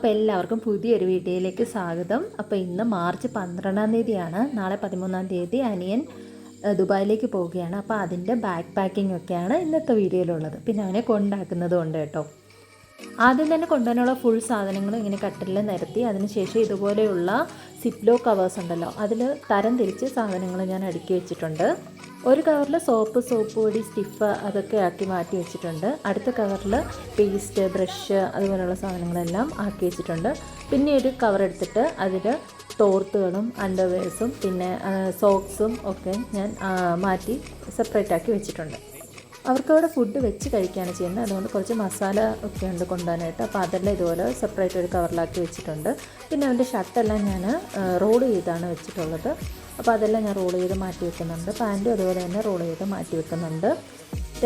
അപ്പോൾ എല്ലാവർക്കും പുതിയൊരു വീഡിയോയിലേക്ക് സ്വാഗതം. അപ്പോൾ ഇന്ന് മാർച്ച് പന്ത്രണ്ടാം തീയതിയാണ്. നാളെ പതിമൂന്നാം തീയതി അനിയൻ ദുബായിലേക്ക് പോവുകയാണ്. അപ്പോൾ അതിന്റെ ബാക്ക് പാക്കിംഗ് ഒക്കെയാണ് ഇന്നത്തെ വീഡിയോയിലുള്ളത്. പിന്നെ അവനെ കൊണ്ടാക്കുന്നതും ഉണ്ട് കേട്ടോ. ആദ്യം തന്നെ കൊണ്ടുവരാനുള്ള ഫുൾ സാധനങ്ങളും ഇങ്ങനെ കട്ടിലിൽ നിരത്തി അതിനുശേഷം ഇതുപോലെയുള്ള സിപ്ലോ കവേഴ്സ് ഉണ്ടല്ലോ. അതിൽ തരം തിരിച്ച് സാധനങ്ങൾ ഞാൻ അടുക്കി വെച്ചിട്ടുണ്ട്. ഒരു കവറിൽ സോപ്പ് സോപ്പ് പൊടി സ്റ്റിഫ് അതൊക്കെ ആക്കി മാറ്റി വെച്ചിട്ടുണ്ട്. അടുത്ത കവറിൽ പേസ്റ്റ് ബ്രഷ് അതുപോലെയുള്ള സാധനങ്ങളെല്ലാം ആക്കി വെച്ചിട്ടുണ്ട്. പിന്നെ ഒരു കവർ എടുത്തിട്ട് അതിൽ തോർത്തുകളും അണ്ടർവെയർസും പിന്നെ സോക്സും ഒക്കെ ഞാൻ മാറ്റി സെപ്പറേറ്റ് ആക്കി വെച്ചിട്ടുണ്ട്. അവർക്ക് അവിടെ ഫുഡ് വെച്ച് കഴിക്കുകയാണ് ചെയ്യുന്നത്. അതുകൊണ്ട് കുറച്ച് മസാല ഒക്കെ ഉണ്ട് കൊണ്ടുപോകാനായിട്ട് അപ്പോൾ അതെല്ലാം ഇതുപോലെ സെപ്പറേറ്റ് ഒരു കവറിലാക്കി വെച്ചിട്ടുണ്ട്. പിന്നെ അവന്റെ ഷർട്ടെല്ലാം ഞാൻ റോൾ ചെയ്താണ് വെച്ചിട്ടുള്ളത്. അപ്പോൾ അതെല്ലാം ഞാൻ റോൾ ചെയ്ത് മാറ്റി വെക്കുന്നുണ്ട്. പാന്റും അതുപോലെ തന്നെ റോൾ ചെയ്ത് മാറ്റി വെക്കുന്നുണ്ട്.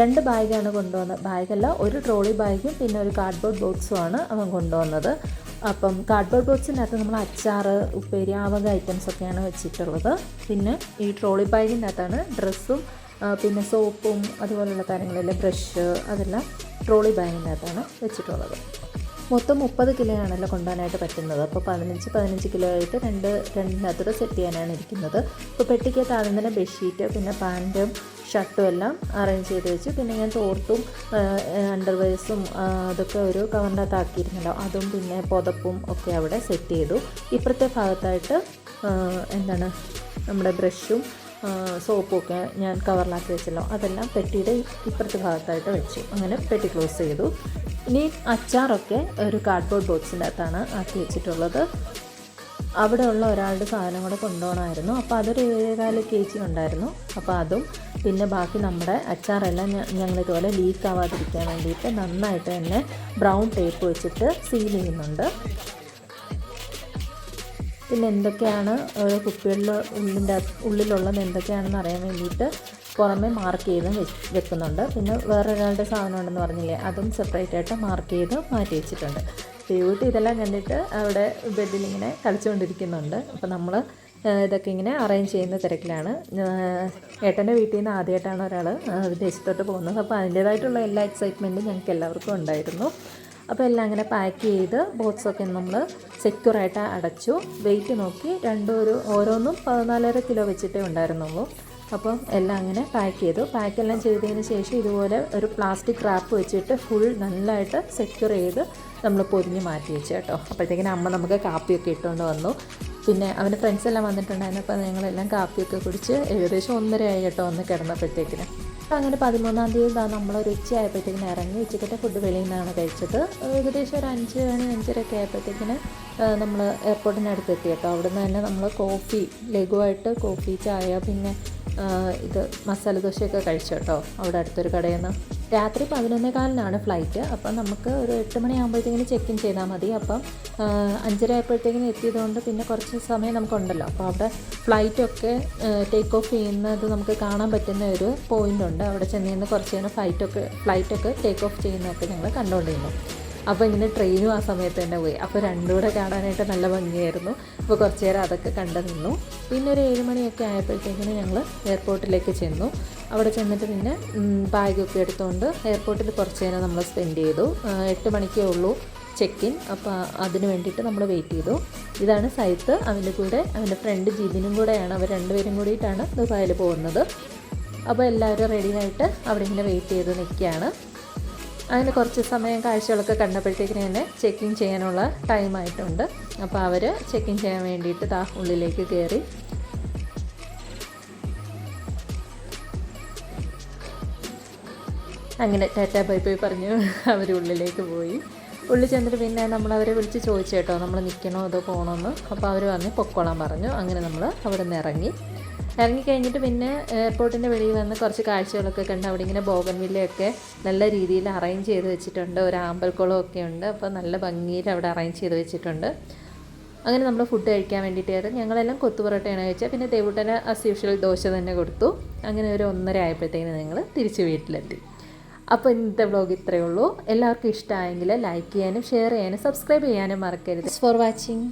രണ്ട് ബാഗാണ് കൊണ്ടുവന്നത് ബാഗല്ല ഒരു ട്രോളി ബാഗും പിന്നെ ഒരു കാർഡ്ബോർഡ് ബോക്സുമാണ് അവൻ കൊണ്ടുവന്നത്. അപ്പം കാർഡ്ബോർഡ് ബോക്സിനകത്ത് നമ്മൾ അച്ചാർ ഉപ്പേരി ആവക വക ഐറ്റംസ് ഒക്കെയാണ് വെച്ചിട്ടുള്ളത്. പിന്നെ ഈ ട്രോളി ബാഗിനകത്താണ് ഡ്രസ്സും പിന്നെ സോപ്പും അതുപോലെയുള്ള കാര്യങ്ങളെല്ലാം ബ്രഷ് അതെല്ലാം ട്രോളി ബാഗിനകത്താണ് വെച്ചിട്ടുള്ളത്. മൊത്തം മുപ്പത് കിലോ ആണല്ലോ കൊണ്ടുപോകാനായിട്ട് പറ്റുന്നത്. അപ്പോൾ പതിനഞ്ച് പതിനഞ്ച് കിലോ ആയിട്ട് രണ്ട് രണ്ടിനകത്തൂടെ സെറ്റ് ചെയ്യാനാണ് ഇരിക്കുന്നത്. അപ്പോൾ പെട്ടിക്കകത്ത് ആദ്യം തന്നെ ബെഡ്ഷീറ്റ് പിന്നെ പാന്റും ഷർട്ടും എല്ലാം അറേഞ്ച് ചെയ്ത് വെച്ചു പിന്നെ ഞാൻ തോർത്തും അണ്ടർവെയർസും അതൊക്കെ ഒരു കവറിന്റെ അകത്ത് ആക്കിയിരുന്നല്ലോ. അതും പിന്നെ പുതപ്പും ഒക്കെ അവിടെ സെറ്റ് ചെയ്തു. ഇപ്പുറത്തെ ഭാഗത്തായിട്ട് എന്താണ് നമ്മുടെ ബ്രഷും സോപ്പും ഒക്കെ ഞാൻ കവറിലാക്കി വെച്ചല്ലോ. അതെല്ലാം പെട്ടിയുടെ ഇപ്പുറത്തെ ഭാഗത്തായിട്ട് വെച്ചു. അങ്ങനെ പെട്ടി ക്ലോസ് ചെയ്തു. ഇനി അച്ചാറൊക്കെ ഒരു കാർഡ്ബോർഡ് ബോക്സിന്റെ അകത്താണ് ആക്കി വെച്ചിട്ടുള്ളത്. അവിടെ ഉള്ള ഒരാളുടെ സാധനം കൂടെ കൊണ്ടുപോകണമായിരുന്നു. അപ്പോൾ അതൊരു ഏഴേകാൽ കെ ജി ഉണ്ടായിരുന്നു. അപ്പോൾ അതും പിന്നെ ബാക്കി നമ്മുടെ അച്ചാറെല്ലാം ഞങ്ങൾ ഇതുപോലെ ലീക്ക് ആവാതിരിക്കാൻ വേണ്ടിയിട്ട് നന്നായിട്ട് തന്നെ ബ്രൗൺ ടേപ്പ് വെച്ചിട്ട് സീൽ ചെയ്യുന്നുണ്ട്. പിന്നെ എന്തൊക്കെയാണ് ഓരോ കുപ്പികളിൽ ഉള്ളിന്റെ ഉള്ളിലുള്ളത് എന്തൊക്കെയാണെന്ന് അറിയാൻ വേണ്ടിയിട്ട് പുറമേ മാർക്ക് ചെയ്ത് വെക്കുന്നുണ്ട്. പിന്നെ വേറൊരാളുടെ സാധനം ഉണ്ടെന്ന് പറഞ്ഞില്ലേ അതും സെപ്പറേറ്റ് ആയിട്ട് മാർക്ക് ചെയ്ത് മാറ്റി വെച്ചിട്ടുണ്ട്. വീട്ടിൽ ഇതെല്ലാം കണ്ടിട്ട് അവിടെ ബെഡിൽ ഇങ്ങനെ കളിച്ചുകൊണ്ടിരിക്കുന്നുണ്ട്. അപ്പോൾ നമ്മൾ ഇതൊക്കെ ഇങ്ങനെ അറേഞ്ച് ചെയ്യുന്ന തിരക്കിലാണ്. ഏട്ടന്റെ വീട്ടിൽ നിന്ന് ആദ്യമായിട്ടാണ് ഒരാൾ വിദേശത്തോട്ട് പോകുന്നത്. അപ്പോൾ അതിന്റേതായിട്ടുള്ള എല്ലാ എക്സൈറ്റ്മെന്റും ഞങ്ങൾക്ക് എല്ലാവർക്കും ഉണ്ടായിരുന്നു. അപ്പോൾ എല്ലാം അങ്ങനെ പാക്ക് ചെയ്ത് ബോക്സൊക്കെ നമ്മൾ സെക്യൂറായിട്ട് അടച്ചു. വെയിറ്റ് നോക്കി രണ്ടും ഒരു ഓരോന്നും പതിനാലര കിലോ വെച്ചിട്ടേ ഉണ്ടായിരുന്നുള്ളൂ. അപ്പം എല്ലാം അങ്ങനെ പാക്ക് ചെയ്തു. പാക്കെല്ലാം ചെയ്തതിന് ശേഷം ഇതുപോലെ ഒരു പ്ലാസ്റ്റിക് റാപ്പ് വെച്ചിട്ട് ഫുൾ നല്ലതായിട്ട് സെക്യൂർ ചെയ്ത് നമ്മൾ പൊതിഞ്ഞ് മാറ്റി വെച്ചു കേട്ടോ. അപ്പോഴത്തേക്കിനും അമ്മ നമുക്ക് കാപ്പിയൊക്കെ ഇട്ടുകൊണ്ട് വന്നു. പിന്നെ അവന്റെ ഫ്രണ്ട്സ് എല്ലാം വന്നിട്ടുണ്ടായിരുന്നു. അപ്പോൾ ഞങ്ങളെല്ലാം കാപ്പിയൊക്കെ കുടിച്ച് ഏകദേശം ഒന്നരയായി കേട്ടോ ഒന്ന് കിടന്നപ്പോഴത്തേക്കിന്. അങ്ങനെ പതിമൂന്നാം തീയതി ഇതാ നമ്മളൊരു ഉച്ചയായപ്പോഴത്തേക്കിന് ഇറങ്ങി ഉച്ചക്കത്തെ ഫുഡ് വെളിയിൽ നിന്നാണ് കഴിച്ചത്. ഏകദേശം ഒരു അഞ്ച് മണി അഞ്ചരയൊക്കെ ആയപ്പോഴത്തേക്കിന് നമ്മൾ എയർപോർട്ടിനടുത്ത് എത്തി കേട്ടോ. അവിടുന്ന് തന്നെ നമ്മൾ കോഫി ലഘുവായിട്ട് കോഫി ചായ പിന്നെ ഇത് മസാല ദോശയൊക്കെ കഴിച്ചു കേട്ടോ. അവിടെ അടുത്തൊരു കടയിൽ നിന്ന്. രാത്രി പതിനൊന്നേകാലിനാണ് ഫ്ലൈറ്റ് അപ്പം നമുക്ക് ഒരു എട്ട് മണിയാകുമ്പോഴത്തേക്കിന് ചെക്ക് ഇൻ ചെയ്താൽ മതി. അപ്പം അഞ്ചര ആയപ്പോഴത്തേക്കിന് എത്തിയതുകൊണ്ട് പിന്നെ കുറച്ച് സമയം നമുക്കുണ്ടല്ലോ. അപ്പോൾ അവിടെ ഫ്ലൈറ്റൊക്കെ ടേക്ക് ഓഫ് ചെയ്യുന്നത് നമുക്ക് കാണാൻ പറ്റുന്ന ഒരു പോയിന്റ് ഉണ്ട്. അവിടെ ചെന്ന് കുറച്ച് നേരം ഫ്ലൈറ്റൊക്കെ ഫ്ലൈറ്റൊക്കെ ടേക്ക് ഓഫ് ചെയ്യുന്നതൊക്കെ ഞങ്ങൾ കണ്ടുകൊണ്ടിരുന്നു. അപ്പോൾ ഇങ്ങനെ ട്രെയിനും ആ സമയത്ത് തന്നെ പോയി. അപ്പോൾ രണ്ടുകൂടെ കാണാനായിട്ട് നല്ല ഭംഗിയായിരുന്നു. അപ്പോൾ കുറച്ച് നേരം അതൊക്കെ കണ്ടു നിന്നു. പിന്നെ ഒരു ഏഴ് മണിയൊക്കെ ആയപ്പോഴത്തേക്കിന് ഞങ്ങൾ എയർപോർട്ടിലേക്ക് ചെന്നു. അവിടെ ചെന്നിട്ട് പിന്നെ ബാഗൊക്കെ എടുത്തുകൊണ്ട് എയർപോർട്ടിൽ കുറച്ച് നേരം നമ്മൾ സ്പെൻഡ് ചെയ്തു. എട്ട് മണിക്കേ ഉള്ളൂ ചെക്ക് ഇൻ അപ്പോൾ അതിന് വേണ്ടിയിട്ട് നമ്മൾ വെയിറ്റ് ചെയ്തു. ഇതാണ് സൈത്ത്. അവന്റെ കൂടെ അവന്റെ ഫ്രണ്ട് ജീബിനും കൂടെയാണ്. അവർ രണ്ടുപേരും കൂടിയിട്ടാണ് ദുബായിൽ പോകുന്നത്. അപ്പോൾ എല്ലാവരും റെഡി ആയിട്ട് അവിടെ ഇങ്ങനെ വെയിറ്റ് ചെയ്ത് നിൽക്കുകയാണ്. അങ്ങനെ കുറച്ച് സമയം കാഴ്ചകളൊക്കെ കണ്ടപ്പോഴത്തേക്കിന് തന്നെ ചെക്കിങ് ചെയ്യാനുള്ള ടൈം ആയിട്ടുണ്ട്. അപ്പോൾ അവർ ചെക്കിങ് ചെയ്യാൻ വേണ്ടിയിട്ട് താ ഉള്ളിലേക്ക് കയറി അങ്ങനെ ടാറ്റ ബൈ ബൈ പറഞ്ഞു അവർ ഉള്ളിലേക്ക് പോയി. ഉള്ളിൽ ചെന്നിട്ട് പിന്നെ നമ്മൾ അവരെ വിളിച്ച് ചോദിച്ചു കേട്ടോ നമ്മൾ നിൽക്കണോ അതോ പോകണമെന്ന് അപ്പോൾ അവർ വന്ന് പൊക്കോളാൻ പറഞ്ഞു. അങ്ങനെ നമ്മൾ അവിടെ നിന്ന് ഇറങ്ങി. ഇറങ്ങിക്കഴിഞ്ഞിട്ട് പിന്നെ എയർപോർട്ടിന്റെ വെളിയിൽ വന്ന് കുറച്ച് കാഴ്ചകളൊക്കെ കണ്ട് അവിടെ ഇങ്ങനെ ബോഗൻവില്ലയൊക്കെ നല്ല രീതിയിൽ അറേഞ്ച് ചെയ്ത് വെച്ചിട്ടുണ്ട്. ഒരു ആമ്പൽക്കുളം ഒക്കെ ഉണ്ട്. അപ്പോൾ നല്ല ഭംഗിയിൽ അവിടെ അറേഞ്ച് ചെയ്ത് വെച്ചിട്ടുണ്ട്. അങ്ങനെ നമ്മൾ ഫുഡ് കഴിക്കാൻ വേണ്ടിയിട്ട് ഞങ്ങളെല്ലാം കൊത്തുപൊറോട്ടയാണ് കഴിച്ചത്. പിന്നെ ദേവൂട്ടന് അസ് യൂഷ്വൽ ദോശ തന്നെ കൊടുത്തു. അങ്ങനെ ഒരു ഒന്നര ആയപ്പോഴത്തേക്കിന് നിങ്ങൾ തിരിച്ച് വീട്ടിലെത്തി. അപ്പോൾ ഇന്നത്തെ വ്ലോഗ് ഇത്രയേ ഉള്ളൂ. എല്ലാവർക്കും ഇഷ്ടമായെങ്കിൽ ലൈക്ക് ചെയ്യാനും ഷെയർ ചെയ്യാനും സബ്സ്ക്രൈബ് ചെയ്യാനും മറക്കരുത്. For watching